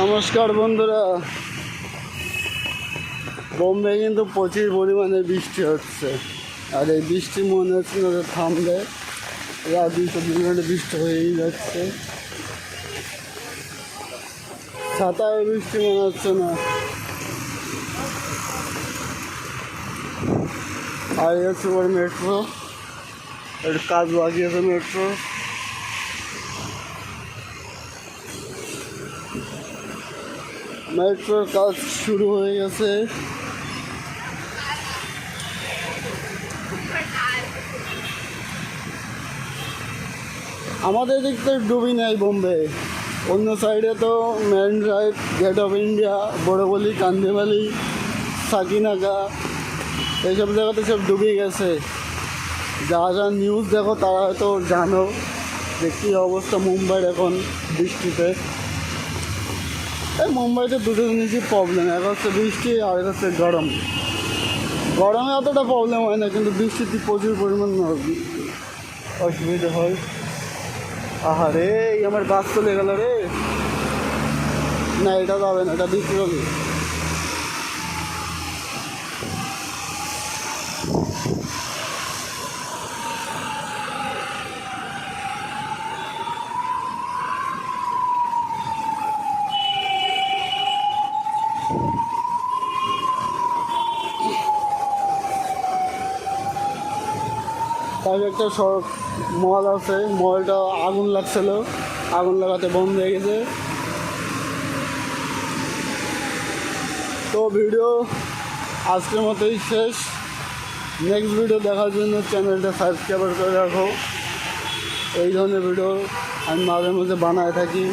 নমস্কার বন্ধুরা। বোম্বে কিন্তু প্রচুর পরিমাণে বৃষ্টি হচ্ছে। আর এই বৃষ্টি মনে হচ্ছে না থামবে। রাত চব্বিশ ঘণ্টা বৃষ্টি হয়েই যাচ্ছে। ছাতায় বৃষ্টি মনে হচ্ছে না। আর হচ্ছে মেট্রো একটু কাজ বাকি আছে মেট্রো মেট্রোর কাজ শুরু হয়ে গেছে। আমাদের দিক তো ডুবি নেই বোম্বে। অন্য সাইডে তো মেন ride gate of India Borivali, Kandivali Sakinaka এইসব জায়গাতে সব ডুবে গেছে। যারা যারা নিউজ দেখো তারা হয়তো জানো যে কী অবস্থা মুম্বাইয়ের এখন বৃষ্টিতে। এই মুম্বাইতে দুটো জিনিসই প্রবলেম এক হচ্ছে বৃষ্টি, আর এক হচ্ছে গরম। গরমে অতটা প্রবলেম হয় না, কিন্তু বৃষ্টিতে প্রচুর পরিমাণ অসুবিধা হয়। আহারে এই আমার গাছ চলে গেল রে। না, এটা যাবে না, এটা বিক্রি হবে। তার একটা সড়ক মল আছে। মলটা আগুন লাগছিল। আগুন লাগাতে বন্ধ হয়ে গেছে। তো ভিডিও আজকের মতোই শেষ। নেক্সট ভিডিও দেখার জন্য চ্যানেলটা সাবস্ক্রাইব করে রাখো। এই ধরনের ভিডিও আমি মাঝে মাঝে বানায় থাকি।